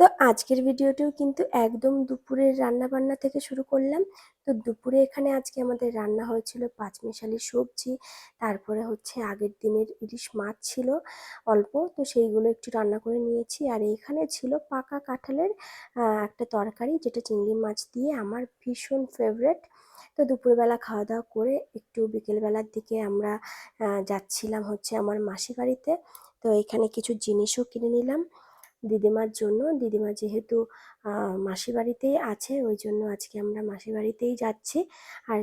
তো আজকের ভিডিওটিও কিন্তু একদম দুপুরের রান্নাবান্না থেকে শুরু করলাম। তো দুপুরে এখানে আজকে আমাদের রান্না হয়েছিল পাঁচমিশালি সবজি, তারপরে হচ্ছে আগের দিনের ইলিশ মাছ ছিল অল্প, তো সেইগুলো একটু রান্না করে নিয়েছি। আর এখানে ছিল পাকা কাঁঠালের একটা তরকারি, যেটা চিংড়ি মাছ দিয়ে আমার ভীষণ ফেভারেট তো দুপুরবেলা খাওয়া দাওয়া করে একটু বিকেলবেলার দিকে আমরা যাচ্ছিলাম হচ্ছে আমার মাসি বাড়িতে। তো এখানে কিছু জিনিসও কিনে নিলাম। দিদিমার জন্য। দিদিমা যেহেতু মাসি বাড়িতেই আছে ওই জন্য আজকে আমরা মাসি বাড়িতেই যাচ্ছি। আর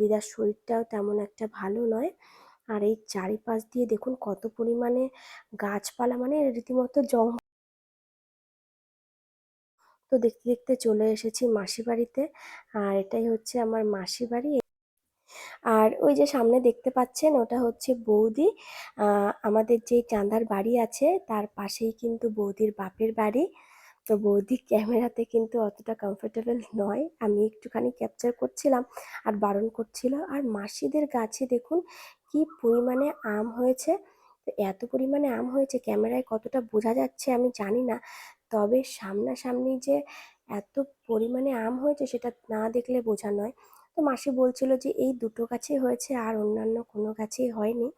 দিদার শরীরটাও তেমন একটা ভালো নয়। আর এই চারিপাশ দিয়ে দেখুন কত পরিমাণে গাছপালা মানে রীতিমতো জঙ্গল তো দেখতে দেখতে চলে এসেছি মাসি বাড়িতে। আর এটাই হচ্ছে আমার মাসি বাড়ি। আর ওই যে সামনে দেখতে পাচ্ছেন ওটা হচ্ছে বৌদি। আমাদের যে চাঁদার বাড়ি আছে তার পাশেই কিন্তু বৌদির বাপের বাড়ি। তো বৌদি ক্যামেরাতে কিন্তু অতটা কমফোর্টেবল নয়। আমি একটুখানি ক্যাপচার করছিলাম আর বারণ করছিল। আর মাসিদের গাছে দেখুন কি পরিমাণে আম হয়েছে। তো এত পরিমাণে আম হয়েছে ক্যামেরায় কতটা বোঝা যাচ্ছে আমি জানি না। তবে সামনাসামনি যে এত পরিমাণে আম হয়েছে সেটা না দেখলে বোঝা নয়। তো মাসি বলছিল যে, এই দুটো গাছেই হয়েছে আর অন্যান্য কোনো গাছেই হয়নি।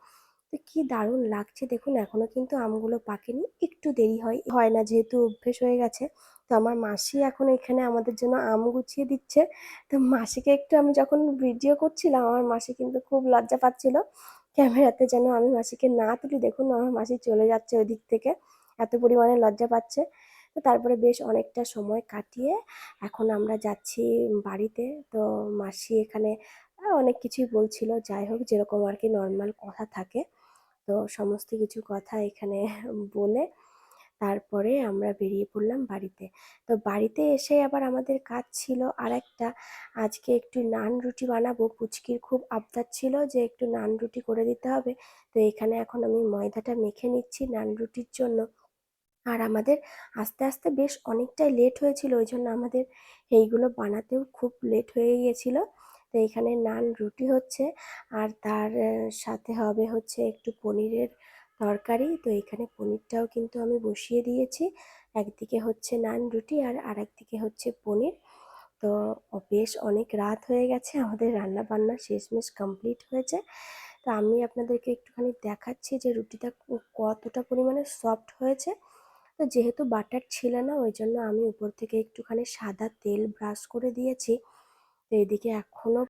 তো কি দারুণ লাগছে। দেখুন, এখনও কিন্তু আমগুলো পাকেনি। একটু দেরি হয় হয় না, যেহেতু অভ্যেস হয়ে গেছে। তো আমার মাসি এখন এখানে আমাদের জন্য আম গুছিয়ে দিচ্ছে। তো মাসিকে একটু আমি যখন ভিডিও করছিলাম, আমার মাসি কিন্তু খুব লজ্জা পাচ্ছিল। ক্যামেরাতে যেন আমি মাসিকে না তুলি, দেখুন আমার মাসি চলে যাচ্ছে ওই দিক থেকে। এত পরিমাণে লজ্জা পাচ্ছে। তো তারপরে বেশ অনেকটা সময় কাটিয়ে এখন আমরা যাচ্ছি বাড়িতে। তো মাসি এখানে অনেক কিছুই বলছিল, যাই হোক যেরকম আর কি নর্মাল কথা থাকে। তো সমস্ত কিছু কথা এখানে বলে তারপরে আমরা বেরিয়ে পড়লাম বাড়িতে। তো বাড়িতে এসে আবার আমাদের কাজ ছিল আর একটা আজকে একটু নান রুটি বানাবো। পুচকির খুব আবদার ছিল যে একটু নান রুটি করে দিতে হবে। তো এখানে এখন আমি ময়দাটা মেখে নিচ্ছি নান রুটির জন্য। আর আমাদের আস্তে আস্তে বেশ অনেকটাই লেট হয়েছিল ওই জন্য আমাদের এইগুলো বানাতেও খুব লেট হয়ে গিয়েছিল। তো এখানে নান, রুটি হচ্ছে, আর তার সাথে হবে হচ্ছে একটু পনিরের তরকারি। তো এখানে পনিরটাও কিন্তু আমি বসিয়ে দিয়েছি। একদিকে হচ্ছে নান, রুটি, আর আরেকদিকে হচ্ছে পনির। তো বেশ অনেক রাত হয়ে গেছে, আমাদের রান্না বান্না শেষমেশ কমপ্লিট হয়েছে। তো আমি আপনাদেরকে একটুখানি দেখাচ্ছি যে রুটিটা কতটা পরিমাণে সফট হয়েছে। তো যেহেতু বাটার ছিল না, ওই জন্য আমি উপর থেকে একটুখানি সাদা তেল ব্রাশ করে দিয়েছি। তো এদিকে এখনও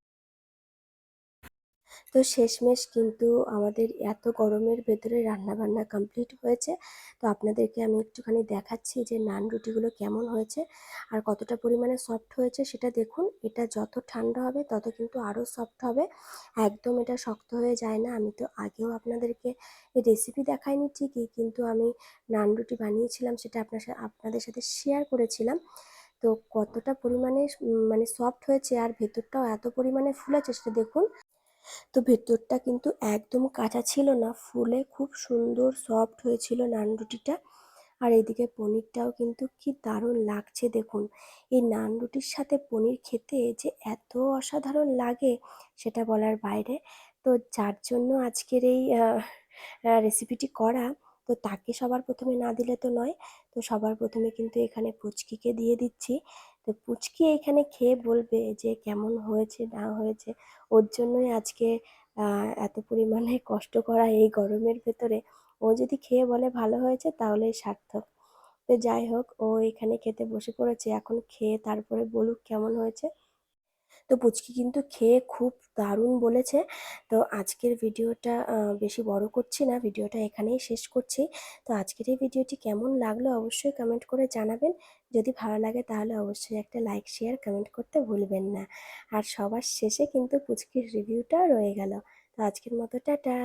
তো শেষমেশ কিন্তু আমাদের এত গরমের ভেতরে রান্নাবান্না কমপ্লিট হয়েছে। তো আপনাদেরকে আমি একটুখানি দেখাচ্ছি যে নান রুটিগুলো কেমন হয়েছে আর কতটা পরিমাণে সফট হয়েছে সেটা দেখুন। এটা যত ঠান্ডা হবে তত কিন্তু আরও সফট হবে। একদম এটা শক্ত হয়ে যায় না। আমি তো আগেও আপনাদেরকে এই রেসিপি দেখাইনি ঠিকই, কিন্তু আমি নান রুটি বানিয়েছিলাম সেটা আপনার আপনাদের সাথে শেয়ার করেছিলাম। তো কতটা পরিমাণে মানে সফট হয়েছে আর ভেতরটাও এত পরিমাণে ফুলেছে সেটা দেখুন। তো ভেতরটা কিন্তু একদম কাঁচা ছিল না, ফুলে খুব সুন্দর সফট হয়েছিল নান রুটিটা আর এদিকে পনিরটাও কিন্তু কি দারুণ লাগছে দেখুন। এই নান রুটির সাথে পনির খেতে যে এত অসাধারণ লাগে সেটা বলার বাইরে। তো যার জন্য আজকের এই রেসিপিটি করা, তো তাকে সবার প্রথমে না দিলে তো নয়, তো সবার প্রথমে কিন্তু এখানে পুচকিকে দিয়ে দিচ্ছি। তো পুচকি এখানে খেয়ে বলবে যে কেমন হয়েছে, না হয়েছে। ওর জন্যই আজকে এত পরিমাণে কষ্ট করা এই গরমের ভেতরে। ও যদি খেয়ে বলে ভালো হয়েছে তাহলে সার্থক। তো যাই হোক, ও এখানে খেতে বসে পড়েছে। এখন খেয়ে তারপরে বলুক কেমন হয়েছে। তো পুচকি কিন্তু খেয়ে খুব দারুণ বলেছে। তো আজকের ভিডিওটা বেশি বড় করছি না, ভিডিওটা এখানেই শেষ করছি। তো আজকের এই ভিডিওটি কেমন লাগল অবশ্যই কমেন্ট করে জানাবেন। যদি ভালো লাগে তাহলে অবশ্যই একটা লাইক, শেয়ার, কমেন্ট করতে ভুলবেন না। আর সবার শেষে কিন্তু পুচকির রিভিউটা রয়ে গেল। তো আজকের মতো, টাটা!